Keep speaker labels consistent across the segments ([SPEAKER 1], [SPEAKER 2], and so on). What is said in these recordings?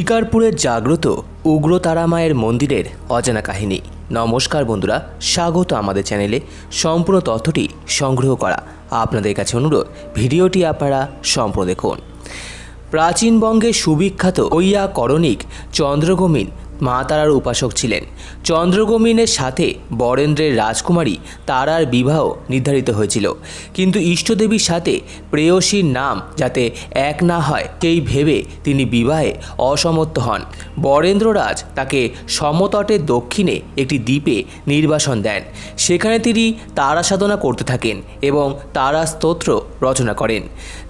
[SPEAKER 1] শিকারপুরের জাগ্রত উগ্র তারামায়ের মন্দিরের অজানা কাহিনী। নমস্কার বন্ধুরা, স্বাগত আমাদের চ্যানেলে। সম্পূর্ণ তথ্যটি সংগ্রহ করা আপনাদের কাছে অনুরোধ, ভিডিওটি আপনারা সম্পূর্ণ দেখুন। প্রাচীনবঙ্গে সুবিখ্যাত ঐয়া করণিক চন্দ্রগমিন মা তারার উপাসক ছিলেন। চন্দ্রগমিনের সাথে বরেন্দ্রের রাজকুমারী তারার বিবাহ নির্ধারিত হয়েছিল। কিন্তু ইষ্টদেবীর সাথে প্রেয়সীর নাম যাতে এক না হয়, সেই ভেবে তিনি বিবাহে অসমর্থ হন। বরেন্দ্ররাজ তাকে সমতটের দক্ষিণে একটি দ্বীপে নির্বাসন দেন। সেখানে তিনি তারা সাধনা করতে থাকেন এবং তারা স্তোত্র রচনা করেন।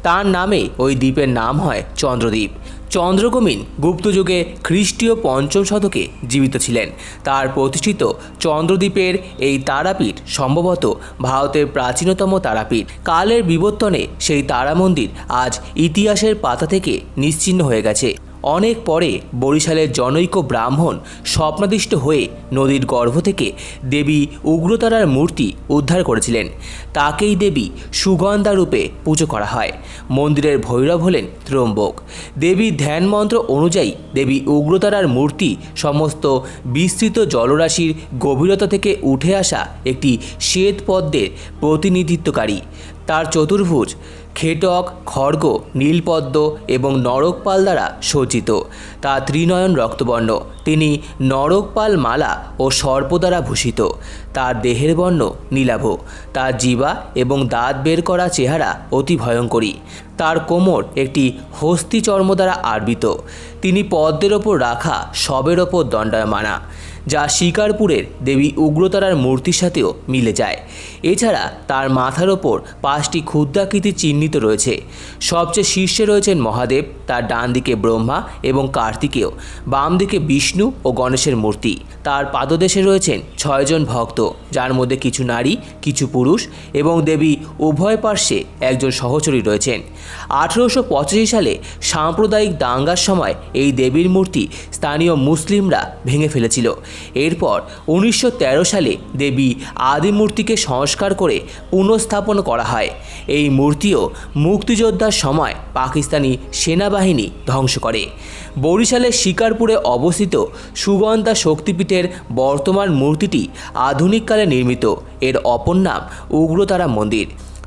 [SPEAKER 1] তার নামে ওই দ্বীপের নাম হয় চন্দ্রদ্বীপ। চন্দ্রগমিন গুপ্তযুগে খ্রিস্টীয় পঞ্চম শতকে জীবিত ছিলেন। তার প্রতিষ্ঠিত চন্দ্রদ্বীপের এই তারাপীঠ সম্ভবত ভারতের প্রাচীনতম তারাপীঠ। কালের বিবর্তনে সেই তারা মন্দির আজ ইতিহাসের পাতা থেকে নিশ্চিহ্ন হয়ে গেছে। অনেক পরে বরিশালের জনৈক ব্রাহ্মণ স্বপ্নাদিষ্ট হয়ে নদীর গর্ভ থেকে দেবী উগ্রতারার মূর্তি উদ্ধার করেছিলেন। তাকেই দেবী সুগন্ধা রূপে পুজো করা হয়। মন্দিরের ভৈরব হলেন ত্রম্বক দেবী ধ্যান মন্ত্র অনুযায়ী দেবী উগ্রতারার মূর্তি সমস্ত বিস্তৃত জলরাশির গভীরতা থেকে উঠে আসা একটি শ্বেত পদ্মের প্রতিনিধিত্বকারী। তার চতুর্ভুজ, খেটক, খড়গ, নীলপদ্ম এবং নরকপাল দ্বারা সজ্জিত। তা ত্রিনয়ন রক্তবর্ণ। তিনি নরকপাল মালা ও সর্প দ্বারা ভূষিত। তার দেহের বর্ণ নীলাভ। তার জীবা এবং দাঁত বের করা চেহারা অতি ভয়ঙ্করী। তার কোমর একটি হস্তি চর্ম দ্বারা আর্বিত তিনি পদ্মের ওপর রাখা সবের ওপর দণ্ডায়মানা। যা শিকারপুরের দেবী উগ্রতারার মূর্তির সাথেও মিলে যায়। এছাড়া তার মাথার ওপর পাঁচটি ক্ষুদ্রাকৃতি চিহ্নিত রয়েছে। সবচেয়ে শীর্ষে রয়েছেন মহাদেব, তার ডান দিকে ব্রহ্মা এবং কার্তিকেয়। বাম দিকে বিষ্ণু ও গণেশের মূর্তি। তার পাদদেশে রয়েছেন ছয়জন ভক্ত, যার মধ্যে কিছু নারী, কিছু পুরুষ এবং দেবী উভয় পার্শ্বে একজন সহচরী রয়েছেন। আঠেরোশো পঁচাশি সালে সাম্প্রদায়িক দাঙ্গার সময় এই দেবীর মূর্তি স্থানীয় মুসলিমরা ভেঙে ফেলেছিল। এরপর উনিশশো তেরো সালে দেবী আদি মূর্তিকে সংস্কার করে পুনঃস্থাপন করা হয়। এই মূর্তিও মুক্তিযোদ্ধার সময় পাকিস্তানি সেনাবাহিনী ধ্বংস করে। বরিশালের শিকারপুরে অবস্থিত সুগন্ধা শক্তিপীঠের বর্তমান মূর্তিটি আধুনিককালে নির্মিত। এর অপর নাম উগ্রতারা মন্দির।